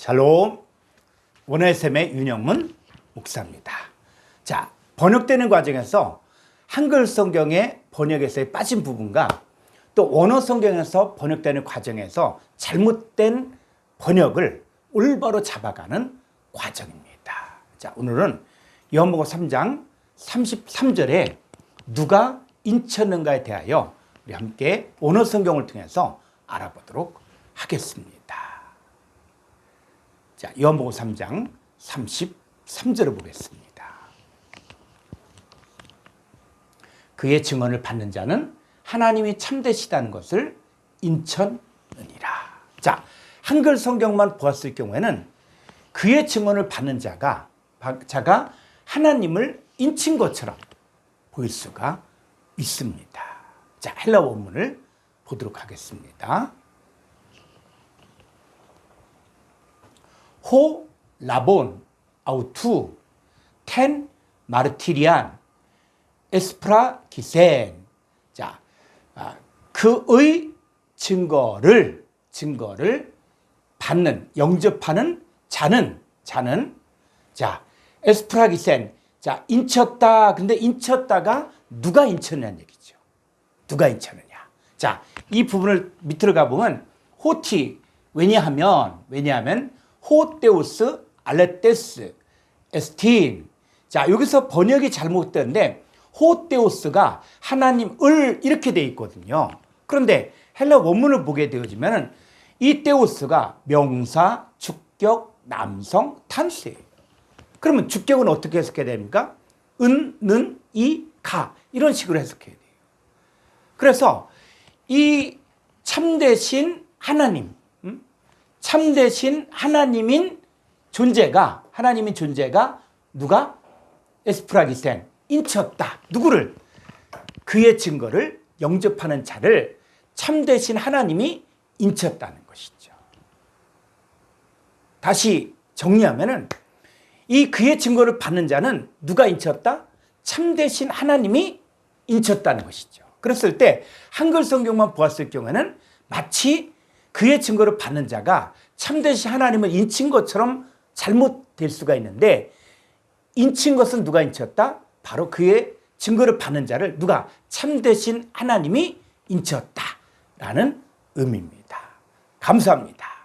샬롬 원어의샘의 윤영문 목사입니다. 자 번역되는 과정에서 한글 성경의 번역에서의 빠진 부분과 또 원어 성경에서 번역되는 과정에서 잘못된 번역을 올바로 잡아가는 과정입니다. 자 오늘은 요한복음 3장 33절에 누가 인쳤는가에 대하여 우리 함께 원어 성경을 통해서 알아보도록 하겠습니다. 자, 요한복음 3장 33절을 보겠습니다. 그의 증언을 받는 자는 하나님이 참되시다는 것을 인천느니라. 자, 한글 성경만 보았을 경우에는 그의 증언을 받는 자가 자가 하나님을 인친 것처럼 보일 수가 있습니다. 자, 헬라 원문을 보도록 하겠습니다. 호 라본 아우투. 텐 마르티리안 에스프라 기센. 자 아, 그의 증거를 증거를 받는 영접하는 자는 자는 자 에스프라 기센. 자 인쳤다. 근데 인쳤다가 누가 인쳤냐는 얘기죠. 누가 인쳤느냐. 자이 부분을 밑으로 가보면 호티 왜냐하면 왜냐하면 호테우스 알레테스 에스틴. 자 여기서 번역이 잘못됐는데 호테우스가 하나님을 이렇게 돼 있거든요. 그런데 헬라 원문을 보게 되어지면 이 테우스가 명사 주격 남성 탄수예요 그러면 주격은 어떻게 해석해야 됩니까? 은, 는, 이, 가. 이런 식으로 해석해야 돼요. 그래서 이 참되신 하나님 참되신 하나님인 존재가 하나님인 존재가 누가 에스프라기센 인쳤다. 누구를 그의 증거를 영접하는 자를 참되신 하나님이 인쳤다는 것이죠. 다시 정리하면은 이 그의 증거를 받는 자는 누가 인쳤다? 참되신 하나님이 인쳤다는 것이죠. 그랬을 때 한글 성경만 보았을 경우에는 마치 그의 증거를 받는 자가 참되신 하나님을 인친 것처럼 잘못될 수가 있는데 인친 것은 누가 인쳤다? 바로 그의 증거를 받는 자를 누가 참되신 하나님이 인쳤다라는 의미입니다. 감사합니다.